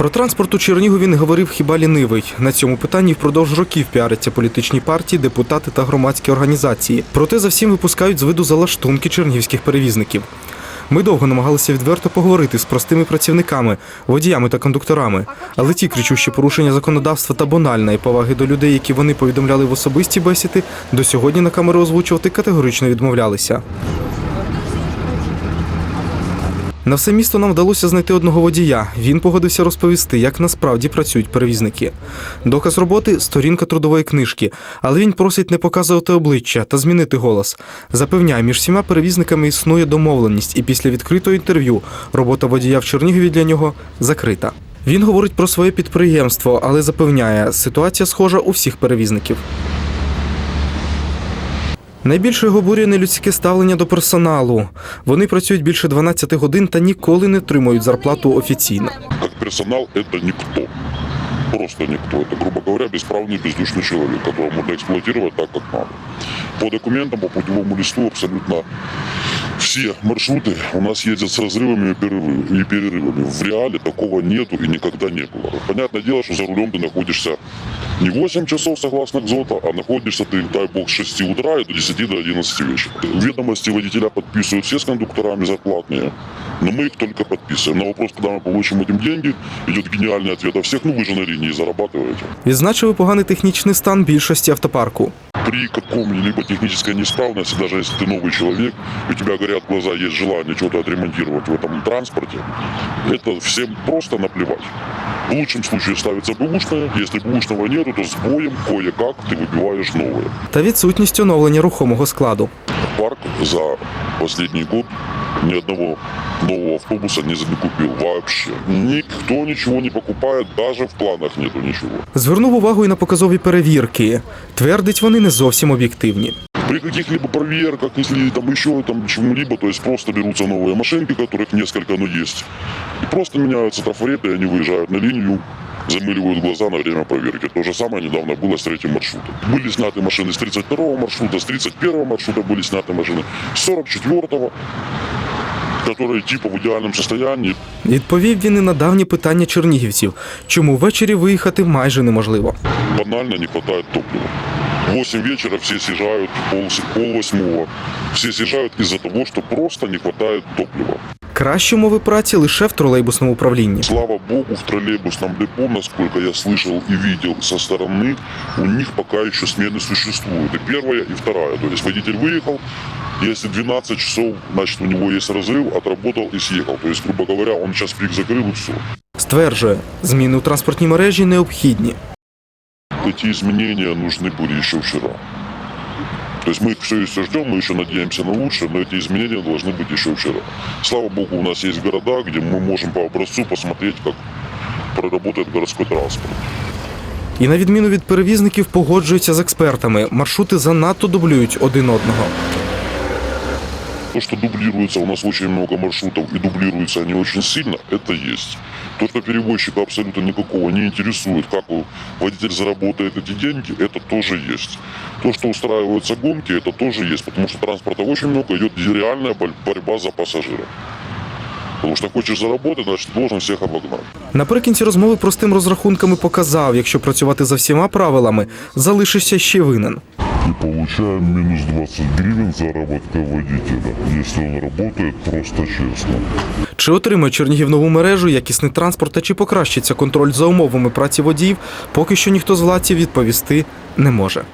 Про транспорт у Чернігові не говорив хіба лінивий. На цьому питанні впродовж років піаряться політичні партії, депутати та громадські організації. Проте за всім випускають з виду залаштунки чернігівських перевізників. Ми довго намагалися відверто поговорити з простими працівниками, водіями та кондукторами, але ті кричущі порушення законодавства та банальної поваги до людей, які вони повідомляли в особисті бесіди, до сьогодні на камеру озвучувати категорично відмовлялися. На все місто нам вдалося знайти одного водія. Він погодився розповісти, як насправді працюють перевізники. Доказ роботи сторінка трудової книжки, але він просить не показувати обличчя та змінити голос. Запевняє, між всіма перевізниками існує домовленість, і після відкритого інтерв'ю робота водія в Чернігові для нього закрита. Він говорить про своє підприємство, але запевняє, ситуація схожа у всіх перевізників. Найбільше його бурює нелюдське ставлення до персоналу. Вони працюють більше 12 годин та ніколи не отримують зарплату офіційно. Как персонал это никто. Просто никто. Это, грубо говоря, бесправный, бездушный человек, которого можно эксплуатировать так, как надо. По документам, по путевому листу абсолютно все маршруты у нас ездят с разрывами и перерывами. и перерывами. В реале такого нету и никогда не было. Понятное дело, что за рулем ты находишься не 8 часов согласно КЗОТа, а находишься ты, дай бог, с 6 утра и до 10 до 11 вечера. Ведомости водителя подписывают все с кондукторами зарплатные, но мы их только подписываем. На вопрос, когда мы получим этим деньги, идет гениальный ответ. А всех, ну вы же на линии зарабатываете. Відзначили поганий технічний стан більшості автопарку. При каком-либо технической неисправности, даже если ты новый человек, у тебя горят глаза, есть желание что-то отремонтировать в этом транспорте, это всем просто наплевать. В лучшем случае ставится бэушное, если бэушного нету, то с боем кое-как ты выбиваешь новое. та відсутність оновлення рухомого складу. Парк за последний год ни одного нового автобуса не закупил вообще. Никто ничего не покупает, даже в планах нету ничего. Звернув увагу і на показові перевірки. Твердить, вони не зовсім об'єктивні. При каких-либо проверках, если там еще там чему-либо, то есть просто берутся новые машинки, которых несколько, но есть. И просто меняются трафареты, и они выезжают на линию, замыливают глаза на время проверки. То же самое недавно было с третьим маршрутом. Были сняты машины с 32 маршрута, с 31 маршрута были сняты машины, с 44 которые типа в идеальном состоянии. Відповів він і на давнє питання чернігівців, чому ввечері виїхати майже неможливо. Банально не хватает топлива. В 8 вечера все съезжают, пол, пол восьмого. Все съезжают из-за того, что просто не хватает топлива. Кращі умови праці лише в тролейбусному управлінні. Слава богу, в троллейбусном депо, насколько я слышал и видел со стороны, у них пока еще смены существуют. И первая, и вторая. То есть водитель выехал, если 12 часов, значит у него есть разрыв, отработал и съехал. То есть, грубо говоря, он сейчас пик закрыл и все. Стверджує, зміни у транспортній мережі необхідні. Эти изменения нужны были еще вчера. То есть мы все еще ждем, мы еще надеемся на лучшее, но эти изменения должны быть еще вчера. Слава богу, у нас есть города, где мы можем по образцу посмотреть, как проработает городской транспорт. І на відміну від перевізників погоджуються з експертами. Маршрути занадто дублюють один одного. То, что дублируется, у нас очень много маршрутов, и дублируются они очень сильно, это есть. То, что перевозчика абсолютно никакого не интересует, как водитель заработает эти деньги, это тоже есть. То, что устраиваются гонки, это тоже есть, потому что транспорта очень много, идет реальная борь- борьба за пассажира. Потому что хочешь заработать, значит должен всех обогнать. Наприкінці розмови простим розрахунками показав, якщо працювати за всіма правилами, залишишся ще винен. И получаем минус 20 гривен заработка водителя, если он работает просто честно. Чи отримає Чернігів нову мережу, якісний транспорт та чи покращиться контроль за умовами праці водіїв, поки що ніхто з владців відповісти не може.